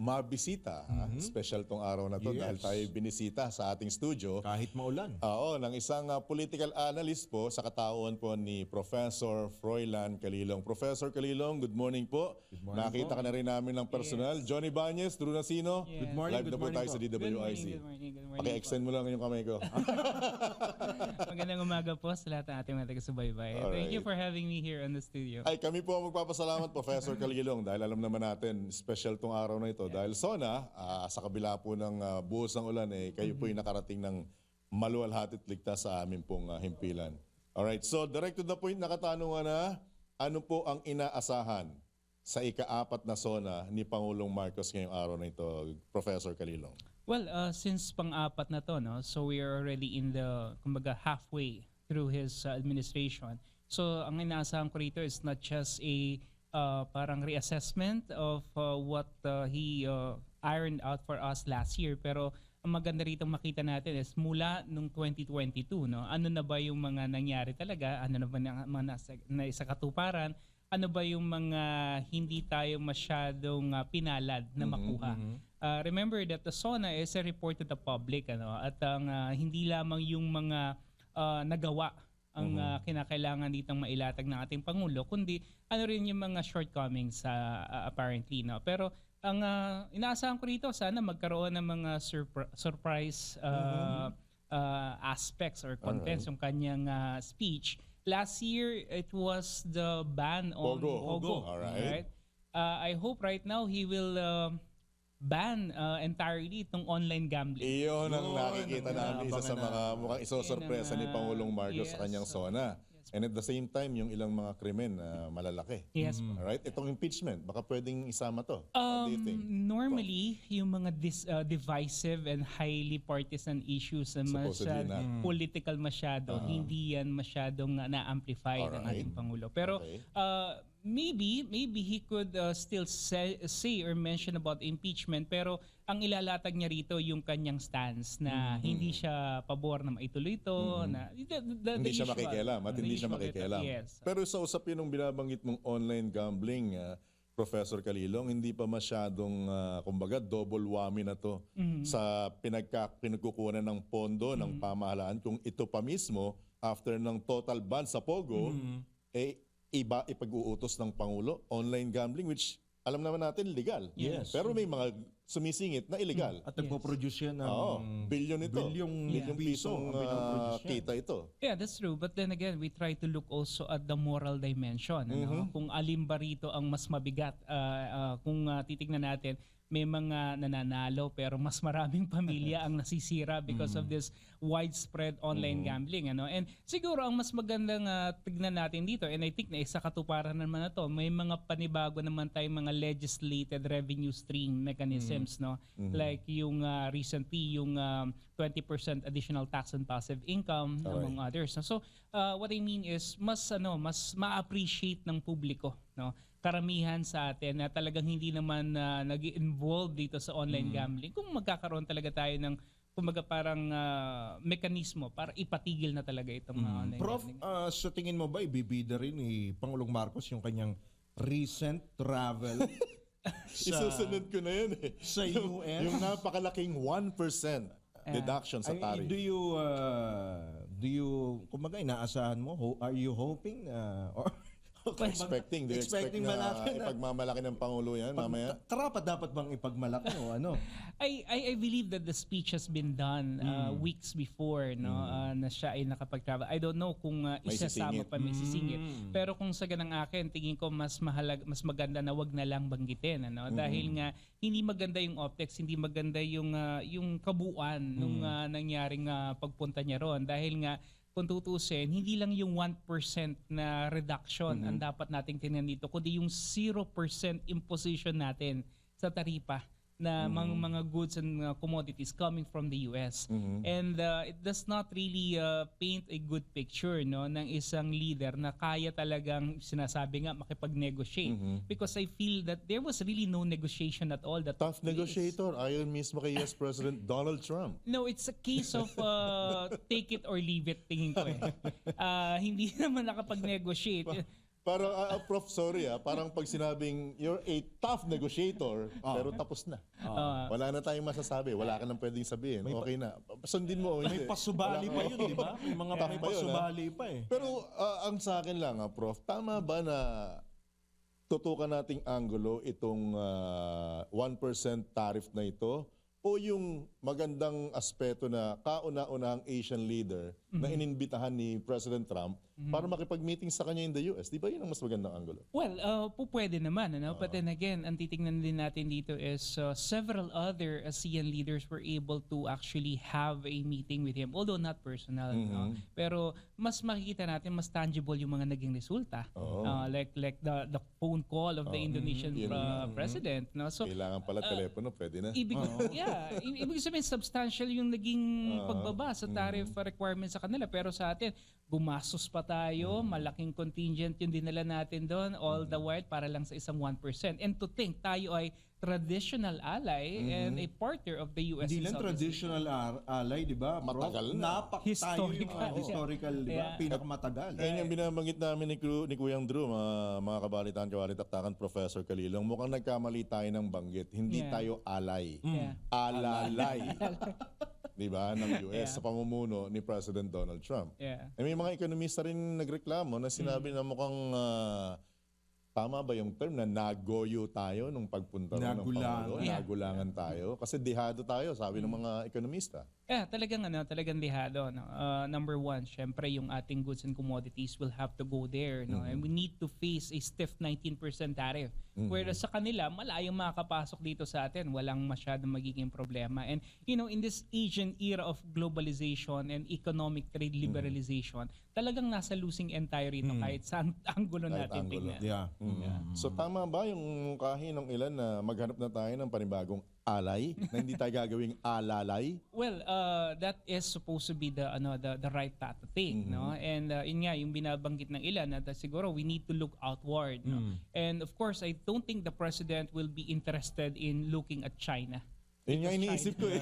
mabisita. ha? Special tong araw na to Yes. dahil tayo binisita sa ating studio. Kahit maulan. Oo, ng isang ah, political analyst po sa katauhan po ni Professor Froilan Kalilong. Professor Kalilong, good morning po. Good morning Nakita po. ka na rin namin ng personal. Johnny Banez, Drew Nasino. Yes. Good morning, Live good na po morning tayo po. sa DWIC. Good morning, good morning, good morning. Paki-extend mo lang yung kamay ko. Magandang umaga po sa lahat ng ating mga taga-subaybay. Thank you for having me here on the studio. Ay, kami po ang magpapasalamat, Professor Kalilong, dahil alam naman natin, special tong araw na ito. Dahil Sona, ah, sa kabila po ng ah, buhos ng ulan, eh, kayo po yung nakarating ng maluwalhati at ligtas sa amin pong ah, himpilan. Alright, so direct to the point na katanungan na, ano po ang inaasahan sa ika-apat na Sona ni Pangulong Marcos ngayong araw na ito, Professor Kalilong? Well, uh, since pang-apat na to, no, so we are already in the, kumbaga, halfway through his uh, administration. So ang inaasahan ko rito is not just a uh, parang reassessment of uh, what uh, he uh, ironed out for us last year, pero ang maganda rito makita natin is mula nung 2022, no, ano na ba yung mga nangyari talaga, ano na ba na, mga nasa, na isa katuparan, ano ba yung mga hindi tayo masyadong uh, pinalad na makuha. Uh, remember that the SONA is a report to the public ano? At ang uh, hindi lamang yung mga uh, nagawa ang uh, kinakailangan ditong mailatag ng ating pangulo kundi ano rin yung mga shortcomings uh, uh, apparently no? Pero ang uh, inaasahan ko rito sana magkaroon ng mga surpri- surprise uh, uh, aspects or contents yung kanyang uh, speech. Last year it was the ban on Pogo. Pogo, Alright. Uh, I hope right now he will uh, ban uh, entirely itong online gambling. Iyon ang Yun, nakikita ang namin isa sa mga mukhang isosorpresa ni Yun ang, Pangulong Marcos sa yes. kanyang SONA. And at the same time, yung ilang mga krimen na malalaki. Yes. po. Alright? Itong impeachment, baka pwedeng isama to. What do you Um, think? normally, yung mga dis, uh, divisive and highly partisan issues na Supposedly masyad, not. political masyado, hindi yan masyadong uh, na-amplify ng ating Pangulo. Pero Okay. uh, maybe, maybe he could uh, still say, say or mention about impeachment pero ang ilalatag niya rito yung kanyang stance na hindi siya pabor na maituloy ito. Na, the, the, the hindi siya usual. makikialam at hindi siya usual. makikialam. Yes. Pero sa usapin ng binabanggit mong online gambling, ah, Professor Kalilong, hindi pa masyadong, ah, kumbaga, double whammy na to Mm-hmm. sa pinagka, pinagkukunan ng pondo ng pamahalaan kung ito pa mismo, after ng total ban sa Pogo, Mm-hmm. eh, iba ipag-uutos ng Pangulo, online gambling, which alam naman natin legal. Yes. Pero may mga sumisingit na illegal. At nagpo-produce yan ng Oo, bilyon ito. bilyong bilyong piso pisong yan. kita ito. Yeah, that's true. But then again, we try to look also at the moral dimension. Ano? Kung alin ba rito ang mas mabigat. Ah, ah, kung ah, titignan natin, may mga nananalo pero mas maraming pamilya ang nasisira because of this widespread online gambling. Ano? And siguro ang mas magandang ah, tignan natin dito, and I think na isa katuparan naman na to, may mga panibago naman tayong mga legislated revenue stream mechanisms. no Like yung ah, recently, yung um, 20% additional tax on passive income Alright. among others. no? So uh, what I mean is mas ano mas ma-appreciate ng publiko no karamihan sa atin na talagang hindi naman uh, nag-involve dito sa online gambling kung magkakaroon talaga tayo ng kumbaga parang uh, mekanismo para ipatigil na talaga itong mga online Prof, gambling. ah, sa tingin mo ba ibibida rin ni Pangulong Marcos yung kanyang recent travel sa, Isusunod ko na yun eh. sa Yung- US? Yung napakalaking 1% deduction sa I mean, tarif. do you uh, do you kumbaga inaasahan mo ho, are you hoping uh, or expecting, do you expect expecting na malaki na. ipagmamalaki ng Pangulo yan mamaya? karapat dapat bang ipagmalaki o ano? I, I I believe that the speech has been done uh, weeks before no? Uh, na siya ay nakapag-travel. I don't know kung uh, isasama pa may sisingit. Pero kung sa ganang akin, tingin ko mas mahalag mas maganda na wag na lang banggitin ano? Dahil nga hindi maganda yung optics, hindi maganda yung uh, yung kabuuan nung uh, nangyaring uh, pagpunta niya ron dahil nga kung tutusin, hindi lang yung 1% na reduction ang dapat nating tingnan dito, kundi yung 0% imposition natin sa taripa na mga, mga goods and uh, commodities coming from the US. And uh, it does not really uh, paint a good picture no ng isang leader na kaya talagang sinasabi nga makipag-negotiate because I feel that there was really no negotiation at all that Tough negotiator, ayon mismo kay US President Donald Trump. No, it's a case of uh, take it or leave it tingin ko eh. Ah, hindi naman nakapag-negotiate. Parang, ah, ah, Prof, sorry ah, parang pag sinabing you're a tough negotiator, pero tapos na. Wala na tayong masasabi. Wala ka nang pwedeng sabihin. Okay na. Sundin mo o May hindi. pasubali pa yun, di ba? May mga may pasubali pa eh. Pero ah, ang sa akin lang, ah, Prof, tama ba na tutukan nating anggulo itong ah, 1% tariff na ito? O yung magandang aspeto na kauna-una ang Asian leader na ininbitahan ni President Trump para makipag-meeting sa kanya in the US? Di ba yun ang mas magandang anggulo? Well, uh, po pwede naman, ano? But then again, ang titingnan din natin dito is uh, several other ASEAN leaders were able to actually have a meeting with him, although not personal. no? Pero mas makikita natin, mas tangible yung mga naging resulta. Uh, like like the the phone call of the Indonesian Yun. uh, president. No? So, Kailangan pala telepono, pwede na. Ibig, yeah, ibig sabihin substantial yung naging pagbaba sa tariff requirements sa kanila. Pero sa atin gumastos pa tayo, malaking contingent yung dinala natin doon all the while para lang sa isang 1%. And to think tayo ay traditional ally and a partner of the US. Hindi in lang traditional ar- ally, di ba? Matagal na. Napak tayo yung Historical. historical, di ba? Yeah. Pinakamatagal. Ayun yung binabanggit namin ni, Kru- ni Kuyang Drew, mga, mga kabalitaan, kabalitaktakan, Professor Kalilong. Mukhang nagkamali tayo ng banggit. Hindi Yeah. tayo alay. Yeah. Alalay. Di ba? Ng US Yeah. sa pamumuno ni President Donald Trump. Yeah. Eh, may mga ekonomista rin nagreklamo na sinabi na mukhang ah, tama ba yung term na nagoyo tayo nung pagpunta ron ng Nagulangan. Pangulo? Yeah. Nagulangan tayo. Kasi dihado tayo, sabi ng mga ekonomista. Yeah, talagang ano, talagang lihado no. Uh, number one, syempre yung ating goods and commodities will have to go there, no. And we need to face a stiff 19% tariff. Whereas sa kanila, malayong makakapasok dito sa atin, walang masyadong magiging problema. And you know, in this Asian era of globalization and economic trade liberalization, talagang nasa losing end tayo rito kahit saan anggulo Kahit natin anggulo. tingnan. Yeah. Mm. So tama ba yung mungkahi ng ilan na maghanap na tayo ng panibagong alay na hindi tayo gagawing alalay? Well, uh, that is supposed to be the ano the, the right path to take, no? And uh, yun nga yung binabanggit ng ilan na siguro we need to look outward, no? And of course, I don't think the president will be interested in looking at China. Yun nga iniisip ko eh.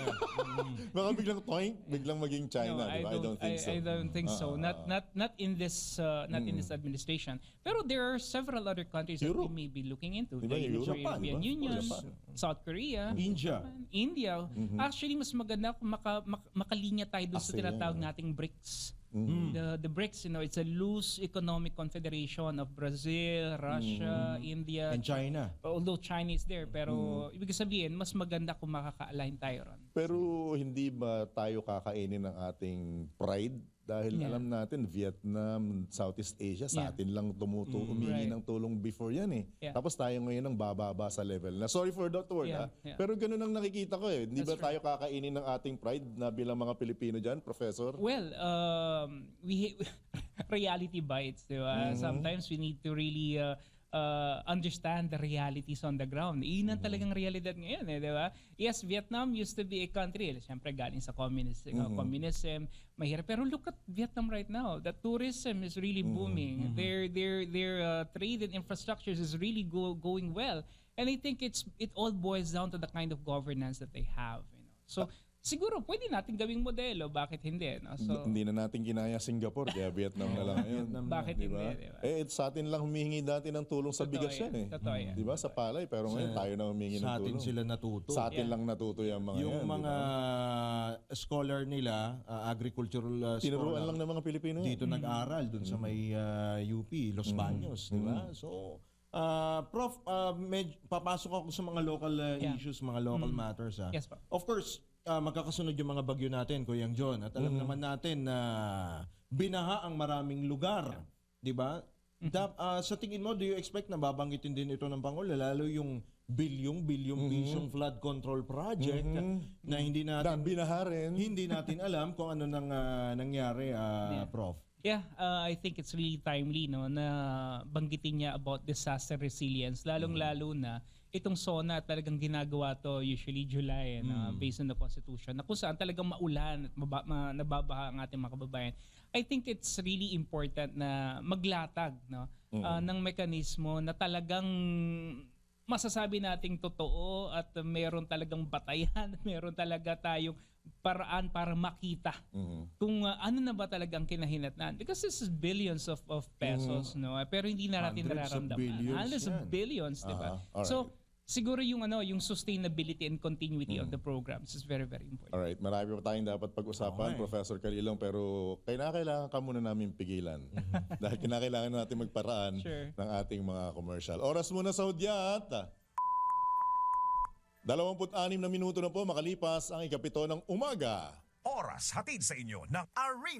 Baka biglang toink, biglang maging China, no, di ba? I don't think I, so. I don't think so. Ah, Not not not in this uh, not in this administration. Pero there are several other countries that Europe. we may be looking into. Di ba, The Europe? European Japan, di ba? Union, Japan. South Korea, India. India. Actually, mas maganda kung maka, mak- makalinya tayo doon sa tinatawag nating BRICS. The the BRICS, you know, it's a loose economic confederation of Brazil, Russia, India, And China. although China is there, pero ibig sabihin, mas maganda kung makaka-align tayo ron. Pero hindi ba tayo kakainin ng ating pride? Dahil Yeah. alam natin, Vietnam, Southeast Asia, sa Yeah. atin lang tumutu humingi Right. ng tulong before yan eh. Yeah. Tapos tayo ngayon ang bababa sa level na. Sorry for that word Yeah, ah. yeah. Pero ganun ang nakikita ko eh. Hindi ba That's tayo kakainin ng ating pride na bilang mga Pilipino dyan, Professor? Well, um, we reality bites, di ba? Sometimes we need to really uh, uh, understand the realities on the ground. Iyon ang talagang realidad ngayon, eh, di ba? Yes, Vietnam used to be a country. Siyempre, galing sa communist, uh, communism, mahirap. Pero look at Vietnam right now. The tourism is really booming. Their their their uh, trade and infrastructures is really go, going well. And I think it's it all boils down to the kind of governance that they have. You know? So, siguro, pwede natin gawing modelo. Bakit hindi? No? So, hindi na natin kinaya Singapore, kaya Vietnam na lang ngayon. Bakit Di hindi? ba? Di ba? Eh, sa atin lang humihingi dati ng tulong sa bigas yan. yan eh. Totoo yan. Di ba? Sa palay. Pero ngayon tayo na humingi ng Sa atin tulong. sila natuto. Sa atin Yeah. lang natuto yung mga yung yan. mga ba? scholar nila, uh, agricultural uh, Tinuruan lang ng mga Pilipino yan. dito nag-aral dun sa may uh, UP, Los Baños, di ba? So, uh, Prof, uh, med- papasok ako sa mga local uh, Yeah. issues, mga local matters. ah. Yes, po. Of course, uh, magkakasunod yung mga bagyo natin, Kuyang John. At alam naman natin na binaha ang maraming lugar, di ba? Dap- ah, sa tingin mo, do you expect na babanggitin din ito ng Pangulo, lalo yung bilyong-bilyong pisyong flood control project na hindi natin Dan binaharin. hindi natin alam kung ano nang ah, nangyari, ah, Prof. Yeah, uh, I think it's really timely no na banggitin niya about disaster resilience. Lalong-lalo na itong SONA talagang ginagawa to usually July no, based on the constitution na kung saan talagang maulan at maba, ma, nababaha ang ating mga kababayan. I think it's really important na maglatag no uh, ng mekanismo na talagang masasabi nating totoo at meron talagang batayan, meron talaga tayong paraan para makita Mhm. kung uh, ano na ba talagang kinahinatnan. Because this is billions of, of pesos, no? Pero hindi na natin Hundreds of nararamdaman. billions Hundreds of billions, di ba? Alright. So, siguro yung ano, yung sustainability and continuity of the programs is very, very important. Alright, marami pa tayong dapat pag-usapan, Okay. Professor Calilong, pero kailangan ka muna namin pigilan. Dahil kinakailangan natin magparaan Sure. ng ating mga commercial. Oras muna sa hudyat. 26 na minuto na po makalipas ang ikapito ng umaga. Oras hatid sa inyo ng Arena